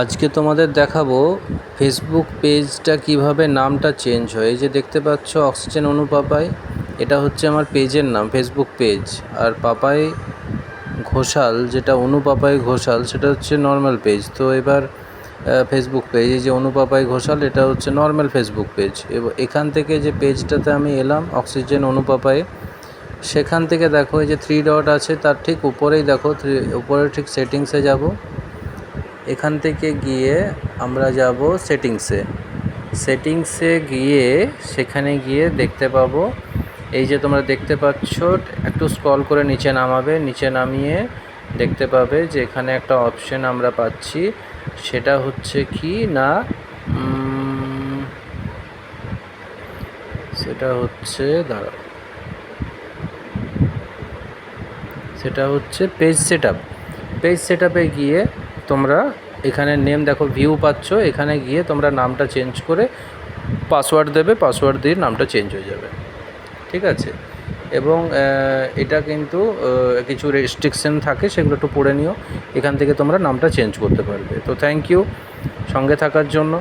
আজকে তোমাদের দেখাবো ফেসবুক পেজটা কীভাবে নামটা চেঞ্জ হয়। এই যে দেখতে পাচ্ছ অক্সিজেন অনু পাপাই, এটা হচ্ছে আমার পেজের নাম ফেসবুক পেজ আর পাপাই ঘোষাল, যেটা অনু পাপাই ঘোষাল, সেটা হচ্ছে নর্মাল পেজ তো এবার ফেসবুক পেজ এই যে অনু পাপাই ঘোষাল, এটা হচ্ছে নর্মাল ফেসবুক পেজ এবার এখান থেকে যে পেজটাতে আমি এলাম অক্সিজেন অনু পাপাই, সেখান থেকে দেখো এই যে থ্রি ডট আছে, তার ঠিক উপরেই দেখো থ্রি উপরে ঠিক সেটিংসে যাব। এখান থেকে গিয়ে আমরা যাব সেটিংসে। সেটিংসে গিয়ে সেখানে গিয়ে দেখতে পাবো, এই যে তোমরা দেখতে পাচ্ছ, একটু স্ক্রল করে নিচে নামাবে, নিচে নামিয়ে দেখতে পাবে যে এখানে একটা অপশন আমরা পাচ্ছি, সেটা হচ্ছে কি না সেটা হচ্ছে, দাঁড়াও। সেটা হচ্ছে পেজ সেট পেজ সেট গিয়ে তোমরা এখানে নেম দেখো ভিউ পাচ্ছ, এখানে গিয়ে তোমরা নামটা চেঞ্জ করে পাসওয়ার্ড দেবে পাসওয়ার্ড দিয়ে নামটা চেঞ্জ হয়ে যাবে। ঠিক আছে? এবং এটা কিন্তু কিছু রেস্ট্রিকশন থাকে, সেগুলো একটু পড়ে নিও। এখান থেকে তোমরা নামটা চেঞ্জ করতে পারবে। তো থ্যাংক ইউ সঙ্গে থাকার জন্য।